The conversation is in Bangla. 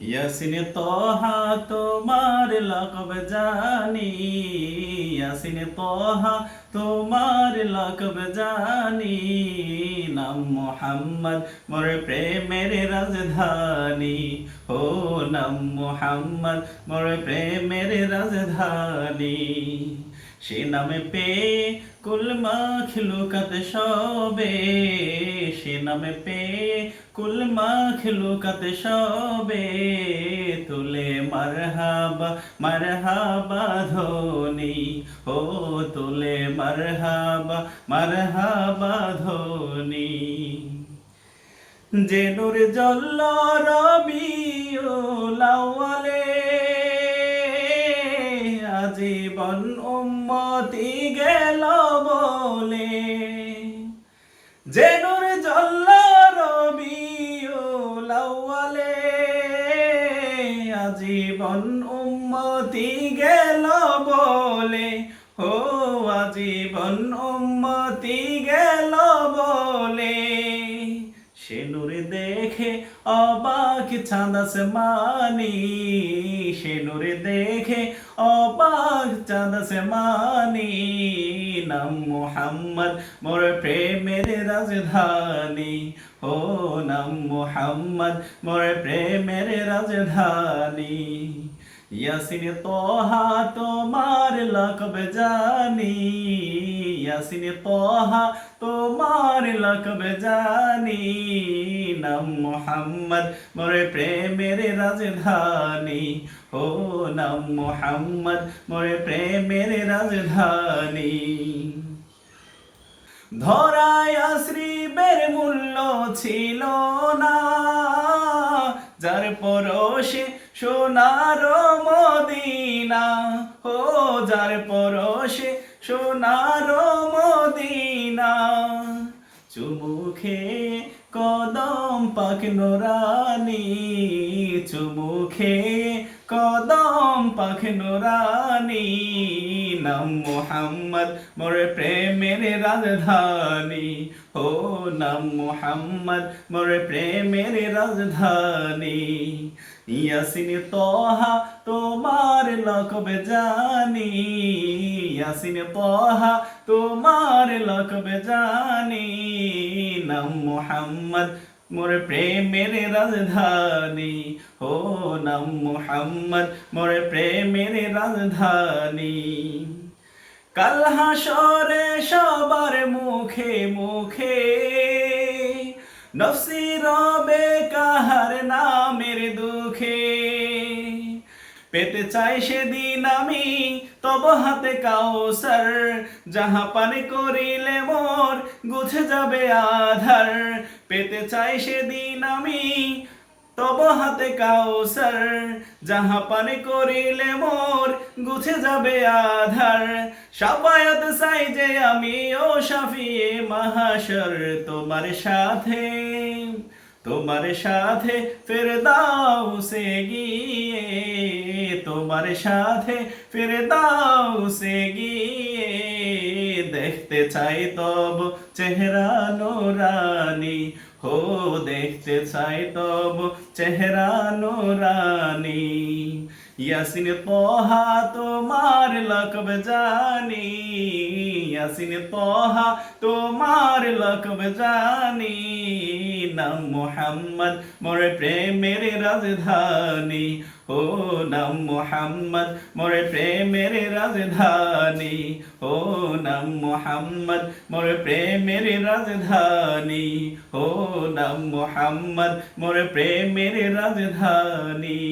ইয়াসিন, তোহা তোমার লকব জানি। ইয়াসিন, তোহা তোমার লকব জানি। নাম মোহাম্মদ, মোর প্রেমের রাজধানী। ও নাম মোহাম্মদ, মোর প্রেমের রাজধানী। সে নামে পে কুল মাখলুকাত সবে সে নামে পে কুল মাখলুকাত সবে তুলে মারহাবা মারহাবা ধ্বনি ও তুলে মারহাবা মারহাবা ধ্বনি যে নূর জল্ল রবিউলাওয়ালে আজীবন উম্মতি গেল বলে। যে নূর জল্ল রবিউলাওয়ালে আজীবন উম্মতি গেল বলে। ও আজীবন দেখে অবাক চাঁদাস মানি। সে নূরে দেখে অবাক চাঁদাস মানি। নাম মোহাম্মদ মোর প্রেমের রাজধানী। ও নাম মোহাম্মদ মোর প্রেমের রাজধানী। ইয়াসিন তোহা তোমার লকব জানি। ইয়াসিন তোহা, তোমার লকব জানি, নাম মোহাম্মদ, মোর প্রেমের রাজধানী। ও নাম মোহাম্মদ, মোর প্রেমের রাজধানী। ধরায় শ্রীবের মূল্য ছিল না, যার পরশে সোনার মদিনা। ও যার পরশে সোনার মদিনা চুমুখে কদম পাক নোরানি চুমুখে কদম পাখ নোরানি, নাম মোহাম্মদ মোর প্রেমের রাজধানী। ও নাম মোহাম্মদ মোর প্রেমের রাজধানী। ইয়াসিন তোহা তোমার লকব জানি, ইয়াসিন তোহা তোমার লকব জানি, নাম মোহাম্মদ মোর প্রেমের রাজধানী, ও নাম মোহাম্মদ, মোর প্রেমের রাজধানী। কাল হাসরে সবার মুখে মুখে, নফসি রবে কাহার নামের দুঃখে পেতে চাই সেদিন আমি, তব হাতে কাউসার। যাহা পানি করিলে মোর, গুছে যাবে আধার। পেতে চাই সেদিন আমি, তব হাতে কাউসার। যাহা পানি করিলে মোর, গুছে যাবে আধার। সাবায়াত চাই যে আমি ও শাফিয়ে মাহাশর। তোমার সাথে তোমার সাথে ফের দাও সে গিয়ে তোমার সাথে ফিরে দাও সে গিয়ে দেখতে চাই তব চেহারা নোরানি। হো, দেখতে চাই তব চেহারা নোরানি। ইয়াসিন তোহা তোমার লকব জানি ইয়াসিন তোহা তোমার লকব জানি নাম মোহাম্মদ মোর প্রেমের রাজধানী ও নাম মোহাম্মদ মোর প্রেমের রাজধানী ও নাম মোহাম্মদ মোর প্রেমের রাজধানী ও নাম মোহাম্মদ মোর প্রেমের রাজধানী